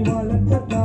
Walla, Walla, Walla, Walla, Walla, Walla,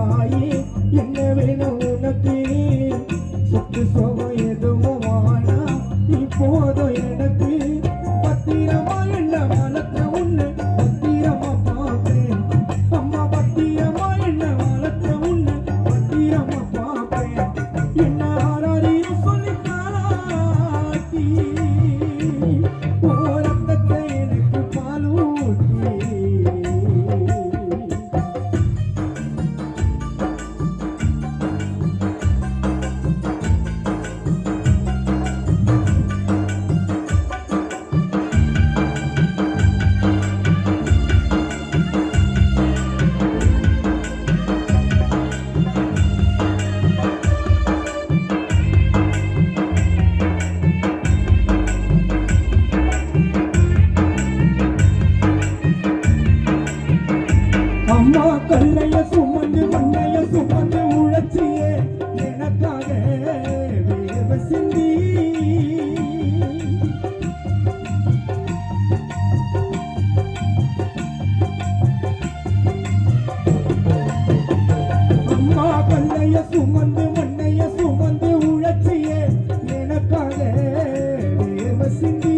singing.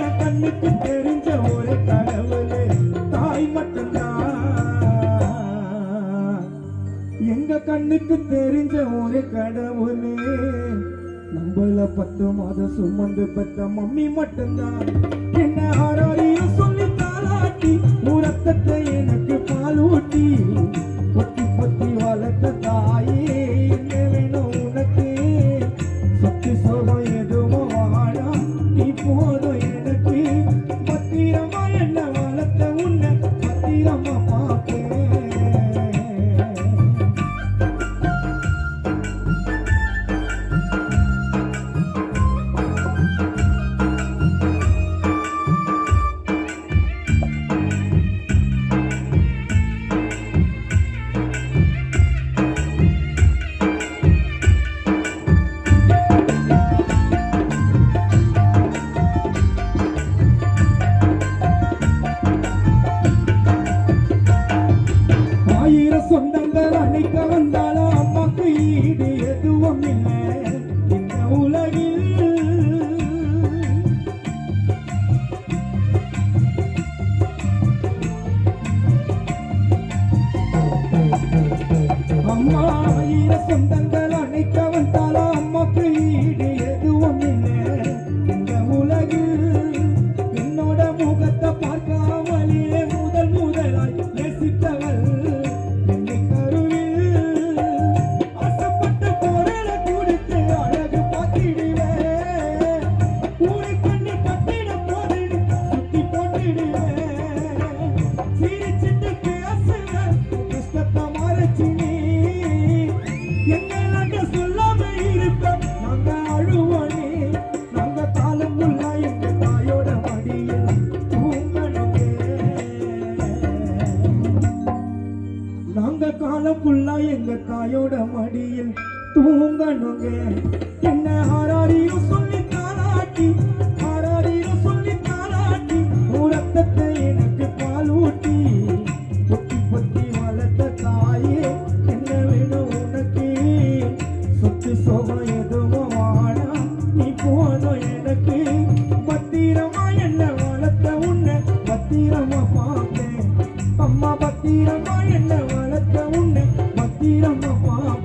கண்ணுக்கு தெரிஞ்ச ஒரு கடவுள் தாய் மட்டும்தான். எங்க கண்ணுக்கு தெரிஞ்ச ஒரு கடவுள் நம்மள பத்து மாதம் சுமந்து பெற்ற மம்மி மட்டும்தான். irmão. நாங்க காலம் ஃபுல்லா எங்க தாயோட மடியில் தூங்கணுங்க. என்ன ஆராரியும் சொல்லி தாராட்டி ஆராரியும் சொல்லி தாராட்டி ரத்தத்தை எனக்கு பால் ஊட்டி. பொத்தி பொத்தி வளர்த்த தாயே என்ன வேணும் உனக்கு? சொத்து சோகம் எதுவும் வாடா நீ போதும் எனக்கு. பத்திரமா என்ன வளர்த்த உன்னை? பத்திரமா பார்த்தேன். அம்மா பத்திரமா என்ன பார்த்த உன்னை மத்திரம் பார்த்த